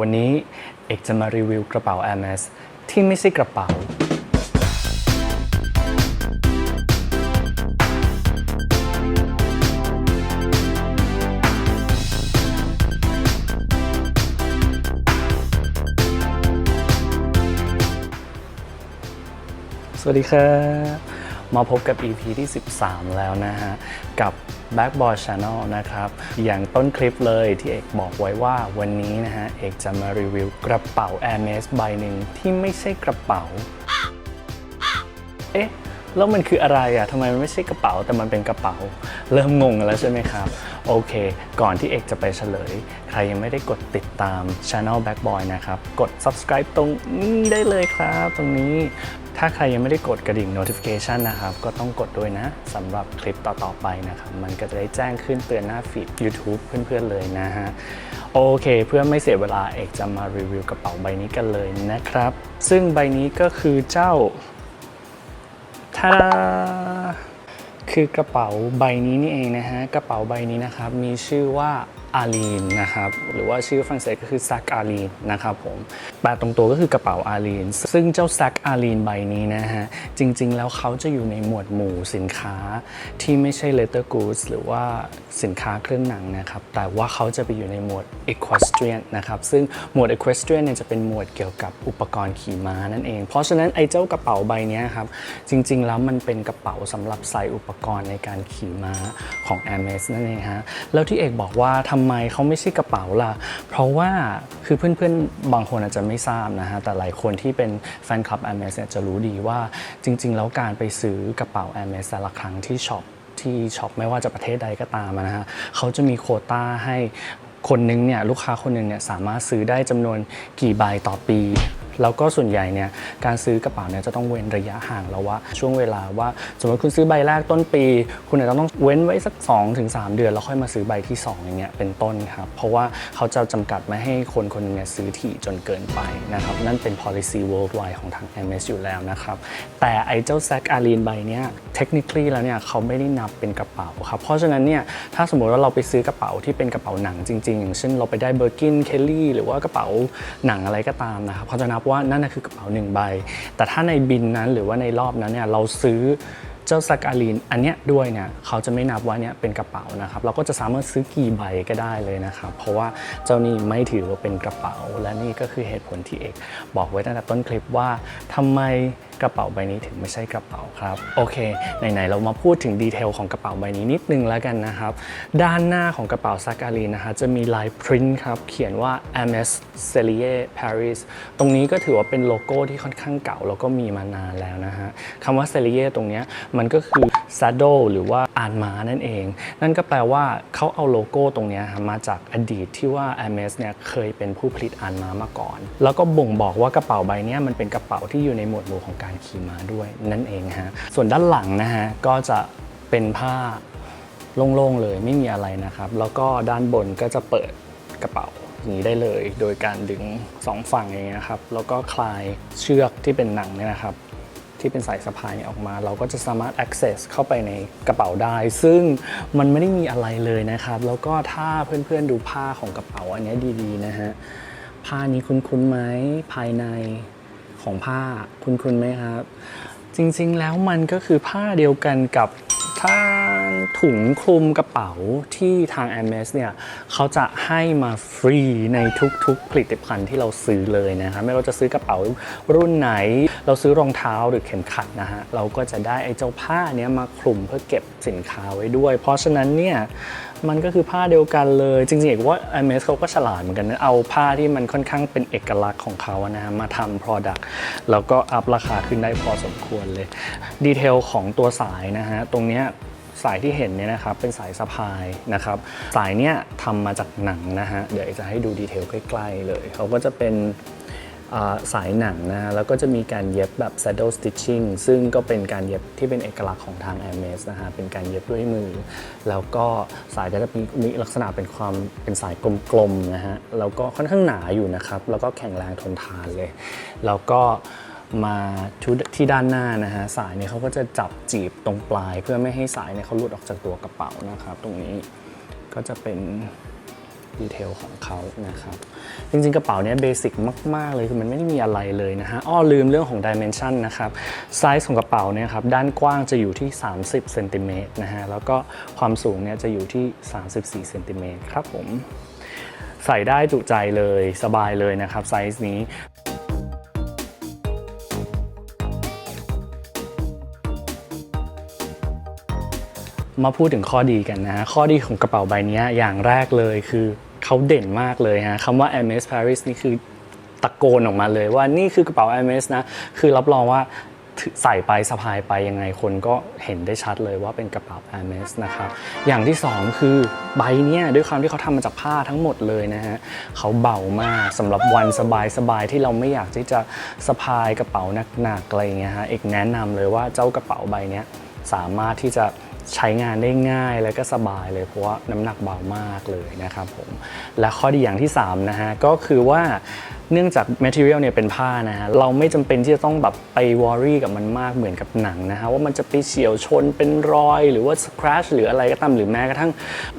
วันนี้เอกจะมารีวิวกระเป๋า Hermes ที่ไม่ใช่กระเป๋า สวัสดีครับ มาพบกับ EP ที่ 13 แล้วนะฮะ กับ Backboy Channel นะครับ อย่างต้นคลิปเลยที่เอกบอกไว้ว่าวันนี้นะฮะ เอกจะมารีวิวกระเป๋า Hermes ใบหนึ่งที่ไม่ใช่กระเป๋า เอ๊ะ แล้วมันคืออะไรอะ่ะทำไมมันไม่ใช่กระเป๋าแต่มันเป็นกระเป๋า เริ่มงงแล้วใช่ไหมครับ โอเค ก่อนที่เอกจะไปเฉลย ใครยังไม่ได้กดติดตาม Channel Backboy นะครับ กด subscribe ตรงนี้ได้เลยครับ ตรงนี้ ถ้าใครยังไม่ได้กดกระดิ่ง notification นะครับ ก็ต้องกดด้วยนะสำหรับคลิปต่อ ๆ ไปนะครับ มันก็จะได้แจ้งขึ้นเตือนหน้าฟีด YouTube เพื่อนๆเลยนะฮะโอเคเพื่อไม่เสียเวลาเอกจะมารีวิวกระเป๋าใบนี้กันเลยนะครับ ซึ่งใบนี้ก็คือเจ้า ทาดาคือกระเป๋าใบนี้นี่เองนะฮะ กระเป๋าใบนี้นะครับ มีชื่อว่า อาลีนนะครับหรือว่าชื่อฝรั่งเศสก็คือแซกอาลีนนะครับผมแปลตรงตัวก็คือกระเป๋าอาลีนซึ่งเจ้าแซกอาลีนใบนี้นะฮะจริงๆ แล้วเขาจะอยู่ในหมวดหมู่สินค้าที่ไม่ใช่ leather goods หรือว่าสินค้าเครื่องหนังนะครับแต่ว่าเขาจะไปอยู่ในหมวด equestrian นะครับซึ่งหมวด equestrian เนี่ยจะเป็นหมวดเกี่ยวกับอุปกรณ์ขี่ม้านั่นเอง เพราะฉะนั้นไอ้เจ้ากระเป๋าใบนี้ครับจริงๆ แล้วมันเป็นกระเป๋าสำหรับใส่อุปกรณ์ในการขี่ม้าของ Hermes นั่นเองฮะแล้วที่เอกบอกว่าทำไมเขาไม่ใช่กระเป๋าล่ะ เพราะว่าคือเพื่อนๆ บางคนอาจจะไม่ทราบนะฮะ แต่หลายคนที่เป็นแฟนคลับ Hermes เนี่ยจะรู้ดีว่าจริง ๆ แล้วการไปซื้อกระเป๋า Hermes แต่ละครั้งที่ช็อปที่ช็อปไม่ว่าจะประเทศใดก็ตามนะฮะเขาจะมีโคต้าให้คนนึงเนี่ยลูกค้าคนหนึงเนี่ยสามารถซื้อได้จำนวนกี่ใบต่อปี แล้วก็ส่วนใหญ่เนี่ยการซื้อกระเป๋าเนี่ยจะต้องเว้นระยะห่างแล้วว่าช่วงเวลาว่า สมมติคุณซื้อใบแรกต้นปี คุณอาจจะต้องเว้นไว้สัก 2-3 เดือน แล้วค่อยมาซื้อใบที่ 2 อย่างเงี้ยเป็นต้นครับเพราะว่าเขาจะจำกัดไม่ให้คนคนหนึงเนี่ยซื้อถี่จนเกินไปนะครับนั่นเป็น policy worldwide ของทาง MS อยู่แล้วนะครับแต่ไอ้เจ้าแซกอารีนใบเนี้ย technically แล้วเนี่ยเขาไม่ได้นับเป็นกระเป๋าครับเพราะฉะนั้นเนี่ยถ้าสมมติว่าเราไปซื้อกระเป๋าที่เป็นกระเป๋าหนังจริงๆอย่างเช่นเราไปได้เบอร์กินเคลลี่หรือว่ากระเป๋าหนังอะไรก็ตามนะครับเขาจะนับว่านั่นคือกระเป๋าหนึ่งใบ แต่ถ้าในบินนั้นหรือว่าในรอบนั้นเนี่ยเราซื้อเจ้าซักอาลีนอันเนี้ยด้วยเนี่ยเขาจะไม่นับว่าเนี่ยเป็นกระเป๋านะครับ เราก็จะสามารถซื้อกี่ใบก็ได้เลยนะครับ เพราะว่าเจ้านี่ไม่ถือว่าเป็นกระเป๋า และนี่ก็คือเหตุผลที่เอกบอกไว้ตั้งแต่ต้นคลิปว่าทำไม กระเป๋าใบนี้ถึงไม่ใช่กระเป๋าครับโอเคไหนๆเรามาพูดถึงดีเทลของกระเป๋าใบนี้นิดนึงแล้วกันนะครับ ด้านหน้าของกระเป๋าซากาลีนะคะจะมีลายพรินท์ครับเขียนว่า Hermes Cellier Paris ตรงนี้ก็ถือว่าเป็นโลโก้ที่ค่อนข้างเก่าแล้วก็มีมานานแล้วนะฮะคำว่า Cellier ตรงนี้มันก็คือ saddle หรือว่าอ่านม้านั่นเอง นั่นก็แปลว่าเขาเอาโลโก้ตรงนี้มาจากอดีตที่ว่า Ames เนี่ยเคยเป็นผู้ผลิตอ่านม้ามาก่อน แล้วก็บ่งบอกว่ากระเป๋าใบนี้มันเป็นกระเป๋าที่อยู่ในหมวดหมู่ของการการขี่ม้าด้วยนั่นเองฮะส่วนด้านหลังนะฮะก็จะเป็นผ้าโล่งๆเลยไม่มีอะไรนะครับ แล้วก็ด้านบนก็จะเปิดกระเป๋าอย่างนี้ได้เลย โดยการดึงสองฝั่งอย่างเงี้ยครับแล้วก็คลายเชือกที่เป็นหนังเนี่ยนะครับที่เป็นสายสะพายเนี่ยออกมา เราก็จะสามารถ access เข้าไปในกระเป๋าได้ ซึ่งมันไม่ได้มีอะไรเลยนะครับ แล้วก็ถ้าเพื่อนๆดูผ้าของกระเป๋าอันนี้ดีๆนะฮะผ้านี้คุ้นๆไหมภายใน ของผ้าคุณคุณไหมครับ จริงๆแล้วมันก็คือผ้าเดียวกันกับ ถ้าถุงคลุมกระเป๋าที่ทาง Hermes เนี่ยเขาจะให้มาฟรีในทุกๆ ผลิตภัณฑ์ที่เราซื้อเลยนะครับไม่ว่าจะซื้อกระเป๋ารุ่นไหน เราซื้อรองเท้าหรือเข็มขัดนะฮะเราก็จะได้ไอ้เจ้าผ้าเนี้ยมาคลุมเพื่อเก็บสินค้าไว้ด้วย เพราะฉะนั้นเนี่ยมันก็คือผ้าเดียวกันเลยจริงๆเอกว่า Hermes เขาก็ฉลาดเหมือนกันนะเอาผ้าที่มันค่อนข้างเป็นเอกลักษณ์ของเขาอะนะฮะมาทำ product แล้วก็อัพราคาขึ้นได้พอสมควรเลยดีเทลของตัวสายนะฮะตรงเนี้ย สายที่เห็นเนี่ยนะครับเป็นสายสะพายนะครับสายเนี้ยทำมาจากหนังนะฮะเดี๋ยวจะให้ดูดีเทลใกล้ๆเลยเขาก็จะเป็นสายหนังนะแล้วก็จะมีการเย็บแบบ saddle stitching ซึ่งก็เป็นการเย็บที่เป็นเอกลักษณ์ของทาง Hermes นะฮะเป็นการเย็บด้วยมือ แล้วก็สายก็จะมมีลักษณะเป็นความเป็นสายกลมๆนะฮะแล้วก็ค่อนข้างหนาอยู่นะครับ แล้วก็แข็งแรงทนทานเลย แล้วก็ มาชุดที่ด้านหน้านะฮะสายเนี่ยเขาก็จะจับจีบตรงปลาย เพื่อไม่ให้สายเนี่ยเขาหลุดออกจากตัวกระเป๋านะครับ ตรงนี้ก็จะเป็นดีเทลของเขานะครับ จริงๆ กระเป๋าเนี้ยเบสิกมาก ๆ เลยคือมันไม่ได้มีอะไรเลยนะฮะอ้อลืมเรื่องของดิเมนชันนะครับไซส์ของกระเป๋าเนี่ยครับด้านกว้างจะอยู่ที่ 30เซนติเมตรนะฮะแล้วก็ความสูงเนี่ยจะอยู่ที่ 34เซนติเมตรครับผม ใส่ได้จุใจเลยสบายเลยนะครับไซส์นี้ มาพูดถึงข้อดีกันนะข้อดีของกระเป๋าใบนี้อย่างแรกเลยคือเขาเด่นมากเลยฮะคำว่า Hermes Paris นี่คือตะโกนออกมาเลยว่านี่คือกระเป๋า Hermes นะ คือรับรองว่าใส่ไปสะพายไปยังไงคนก็เห็นได้ชัดเลยว่าเป็นกระเป๋า Hermes นะครับ อย่างที่สองคือใบเนี้ยด้วยความที่เขาทำมาจากผ้าทั้งหมดเลยนะฮะเขาเบามากสำหรับวันสบายๆที่เราไม่อยากที่จะสะพายกระเป๋าหนักๆอะไรเงี้ยฮะเอกแนะนำเลยว่าเจ้ากระเป๋าใบเนี้ยสามารถที่จะ ใช้งานได้ง่ายและก็สบายเลยเพราะว่าน้ำหนักเบามากเลยนะครับผมและข้อดีอย่างที่3นะฮะก็คือว่า เนื่องจาก material เนี่ยเป็นผ้านะฮะเราไม่จำเป็นที่จะต้องแบบไปวอรี่กับมันมากเหมือนกับหนังนะฮะว่ามันจะไปเฉียวชนเป็นรอยหรือว่า scratch หรืออะไรก็ตามหรือแม้กระทั่ง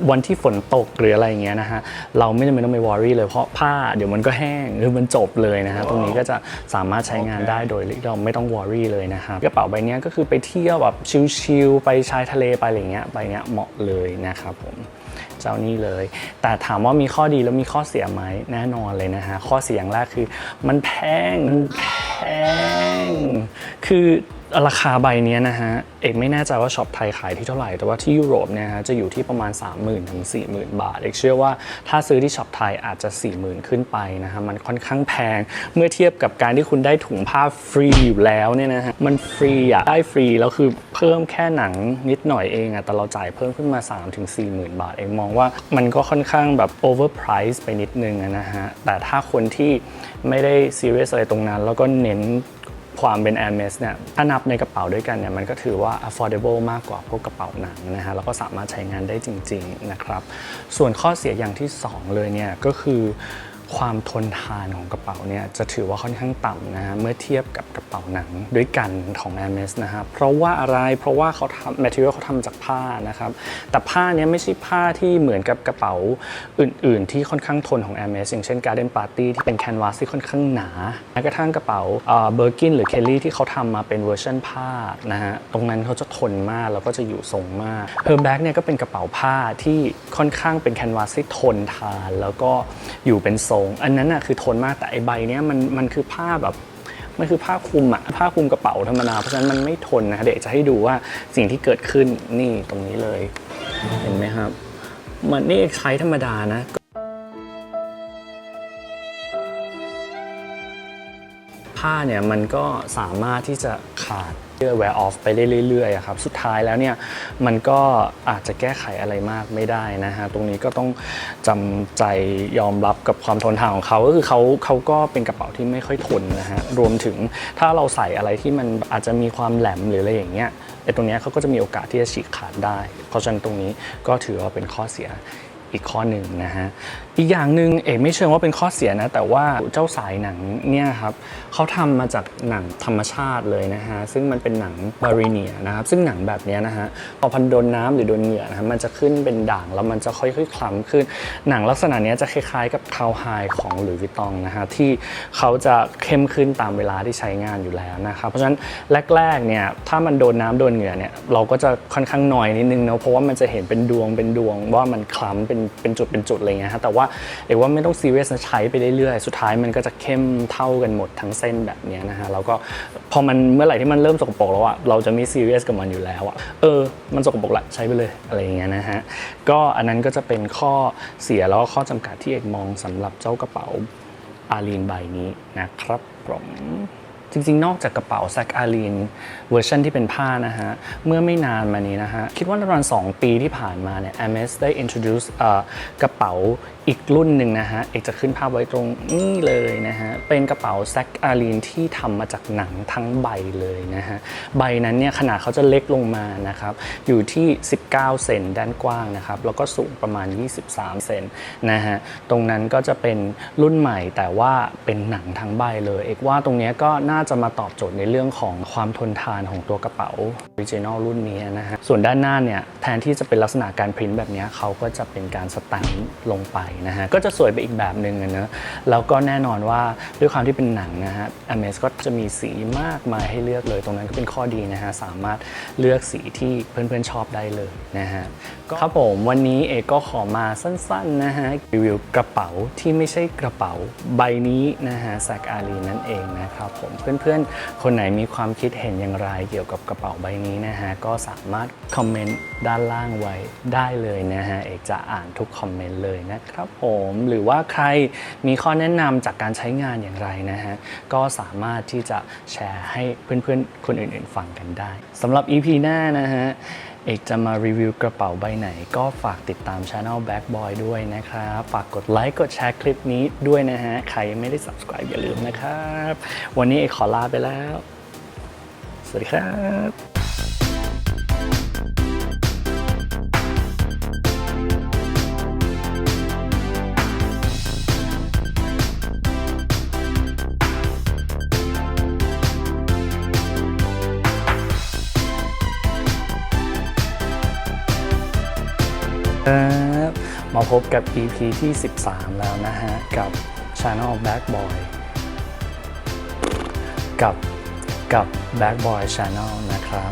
วันที่ฝนตกหรืออะไรอย่างเงี้ยนะฮะเราไม่จำเป็นต้องไปวอรี่เลยเพราะผ้าเดี๋ยวมันก็แห้งหรือมันจบเลยนะฮะตรงนี้ก็จะสามารถใช้งานได้โดยเราไม่ต้องวอรี่เลยนะครับกระเป๋าใบนี้ก็คือไปเที่ยวแบบชิลๆไปชายทะเลไปอะไรเงี้ยใบเนี้ยเหมาะเลยนะครับผม เจ้านี่เลย แต่ถามว่ามีข้อดีแล้วมีข้อเสียไหมแน่นอนเลยนะฮะข้อเสียอย่างแรกคือ มันแพงมันแพง ง คือราคาใบนี้นะฮะ เอกไม่แน่ใจว่าช็อปไทยขายที่เท่าไหร่ แต่ว่าที่ยุโรปเนี่ยฮะจะอยู่ที่ประมาณ 30,000ถึง40,000บาท เอกเชื่อว่าถ้าซื้อที่ช็อปไทยอาจจะ 40,000 ขึ้นไปนะฮะ มันค่อนข้างแพง เมื่อเทียบกับการที่คุณได้ถุงผ้าฟรีอยู่แล้วเนี่ยนะฮะ มันฟรีอะได้ฟรี แล้วคือเพิ่มแค่หนังนิดหน่อยเองอะแต่เราจ่ายเพิ่มขึ้นมา3ถึง40,000บาท เองมองว่ามันก็ค่อนข้างแบบ overprice ไปนิดนึงนะฮะ แต่ถ้าคนที่ไม่ได้ซีเรียสอะไรตรงนั้น แล้วก็เน้นความเป็น Air m e s เนี่ยถ้านับในกระเป๋าด้วยกันเนี่ยมันก็ถือว่า affordable มากกว่าพวกกระเป๋าหนังนะฮะแล้วก็สามารถใช้งานได้จริง ๆนะครับ ส่วนข้อเสียอย่างที่ 2 เลยเนี่ยก็คือ ความทนทานของกระเป๋าเนี่ยจะถือว่าค่อนข้างต่ำนะฮะเมื่อเทียบกับกระเป๋าหนังด้วยกันของ Hermes นะฮะเพราะว่าอะไรเพราะว่าเขาทำ material เขาทำจากผ้านะครับแต่ผ้าเนี้ยไม่ใช่ผ้าที่เหมือนกับกระเป๋าอื่น ๆ ที่ค่อนข้างทนของ Hermes อย่างเช่น Garden Party ที่เป็นแคนวาสที่ค่อนข้างหนาแม้กระทั่งกระเป๋าเบอร์กินหรือ Kelly ที่เขาทำมาเป็นเวอร์ชันผ้านะฮะตรงนั้นเขาจะทนมากแล้วก็จะอยู่ทรงมาก Her Bag เนี่ยก็เป็นกระเป๋าผ้าที่ค่อนข้างเป็นแคนวาสที่ทนทาน แล้วก็อยู่เป็นทรงอันนั้นน่ะคือทนมากแต่ไอใบเนี้ยมันมันคือผ้าแบบมันคือผ้าคลุมอะผ้าคลุมกระเป๋าธรรมดาเพราะฉะนั้นมันไม่ทนนะเดี๋ยวจะให้ดูว่าสิ่งที่เกิดขึ้นนี่ตรงนี้เลย เห็นไหมครับ มันนี่ใช้ธรรมดานะผ้าเนี่ยมันก็สามารถที่จะขาด เรื่อย wear off ไปเรื่อยๆครับสุดท้ายแล้วเนี่ยมันก็อาจจะแก้ไขอะไรมากไม่ได้นะฮะตรงนี้ก็ต้องจำใจยอมรับกับความทนทานของเขาก็คือเขาเขาก็เป็นกระเป๋าที่ไม่ค่อยทนนะฮะรวมถึงถ้าเราใส่อะไรที่มันอาจจะมีความแหลมหรืออะไรอย่างเงี้ยไอ้ตรงเนี้ยเขาก็จะมีโอกาสที่จะฉีกขาดได้ เพราะฉะนั้นตรงนี้ก็ถือว่าเป็นข้อเสีย อีกข้อหนึ่งนะฮะ อีกอย่างหนึ่งเอกไม่เชิงว่าเป็นข้อเสียนะ แต่ว่าเจ้าสายหนังเนี่ยครับเขาทำมาจากหนังธรรมชาติเลยนะฮะ ซึ่งมันเป็นหนังบาริเนียนะครับ ซึ่งหนังแบบนี้นะฮะพอพันโดนน้ำหรือโดนเหงื่อนะฮะมันจะขึ้นเป็นด่างแล้วมันจะค่อยๆคล้ำขึ้น หนังลักษณะนี้จะคล้ายๆ กับคาวไฮของหลุยส์วิตตองนะฮะที่เขาจะเข้มขึ้นตามเวลาที่ใช้งานอยู่แล้วนะครับเพราะฉะนั้นแรกๆเนี่ยถ้ามันโดนน้ำโดนเหงื่อเนี่ยเราก็จะค่อนข้างหน่อยนิดนึงเนาะเพราะว่ามันจะเห็นเป็นดวงเป็นดวงว่ามันคล้ำเป็นเป็นจุดเป็นจุดอะไรเงี้ยฮะแต่ว่าเอกว่าไม่ต้องซีเรียสนะใช้ไปเรื่อยๆสุดท้ายมันก็จะเข้มเท่ากันหมดทั้งเส้นแบบเนี้ยนะฮะแล้วก็พอมันเมื่อไหร่ที่มันเริ่มสกปรกแล้วอะเราจะไม่ซีเรียสกับมันอยู่แล้วอะเออ มันสกปรกละใช้ไปเลยอะไรอย่างเงี้ยนะฮะก็อันนั้นก็จะเป็นข้อเสียแล้วก็ข้อจำกัดที่เอกมองสำหรับเจ้ากระเป๋าอาลีนใบนี้นะครับผม จริงๆ นอกจากกระเป๋าแซกอาลีนเวอร์ชันที่เป็นผ้านะฮะ เมื่อไม่นานมานี้นะฮะ คิดว่าประมาณ 2 ปีที่ผ่านมาเนี่ย MS ได้ introduce กระเป๋าอีกรุ่นหนึ่งนะฮะ เอกจะขึ้นภาพไว้ตรงนี้เลยนะฮะ เป็นกระเป๋าแซกอาลีนที่ทำมาจากหนังทั้งใบเลยนะฮะ ใบนั้นเนี่ยขนาดเขาจะเล็กลงมานะครับ อยู่ที่ 19 เซนด้านกว้างนะครับ แล้วก็สูงประมาณ 23 เซนนะฮะ ตรงนั้นก็จะเป็นรุ่นใหม่แต่ว่าเป็นหนังทั้งใบเลย เอกว่าตรงเนี้ยก็น่าน่าจะมาตอบโจทย์ในเรื่องของความทนทานของตัวกระเป๋า Original รุ่นนี้นะฮะส่วนด้านหน้าเนี่ยแทนที่จะเป็นลักษณะการพิมพ์แบบนี้เขาก็จะเป็นการสแตมป์ลงไปนะฮะก็จะสวยไปอีกแบบหนึ่งอะเนอะแล้วก็แน่นอนว่าด้วยความที่เป็นหนังนะฮะ m s ก็จะมีสีมากมายให้เลือกเลย ตรงนั้นก็เป็นข้อดีนะฮะสามารถเลือกสีที่เพื่อนๆชอบได้เลยนะฮะครับผมวันนี้เอกก็ขอมาสั้นๆนะฮะรีวิวกระเป๋าที่ไม่ใช่กระเป๋าใบนี้นะฮะแซกอารีนั่นเองนะครับผมเพื่อนๆ คนไหนมีความคิดเห็นอย่างไรเกี่ยวกับกระเป๋าใบนี้นะฮะ ก็สามารถคอมเมนต์ด้านล่างไว้ได้เลยนะฮะ เอกจะอ่านทุกคอมเมนต์เลยนะครับผมหรือว่าใครมีข้อแนะนำจากการใช้งานอย่างไรนะฮะ ก็สามารถที่จะแชร์ให้เพื่อนๆ คนอื่นๆ ฟังกันได้สำหรับ EP หน้านะฮะเอกจะมารีวิวกระเป๋าใบไหน ก็ฝากติดตามช anel Back Boy ด้วยนะครับ ฝากกดไลค์ กดแชร์คลิปนี้ด้วยนะฮะ ใครยังไม่ได้ subscribe อย่าลืมนะครับ วันนี้เอกขอลาไปแล้ว สวัสดีครับ ครับมาพบกับ EP ที่ 13 แล้วนะฮะ กับ Channel Back Boy กับกับ Back Boy Channel นะครับ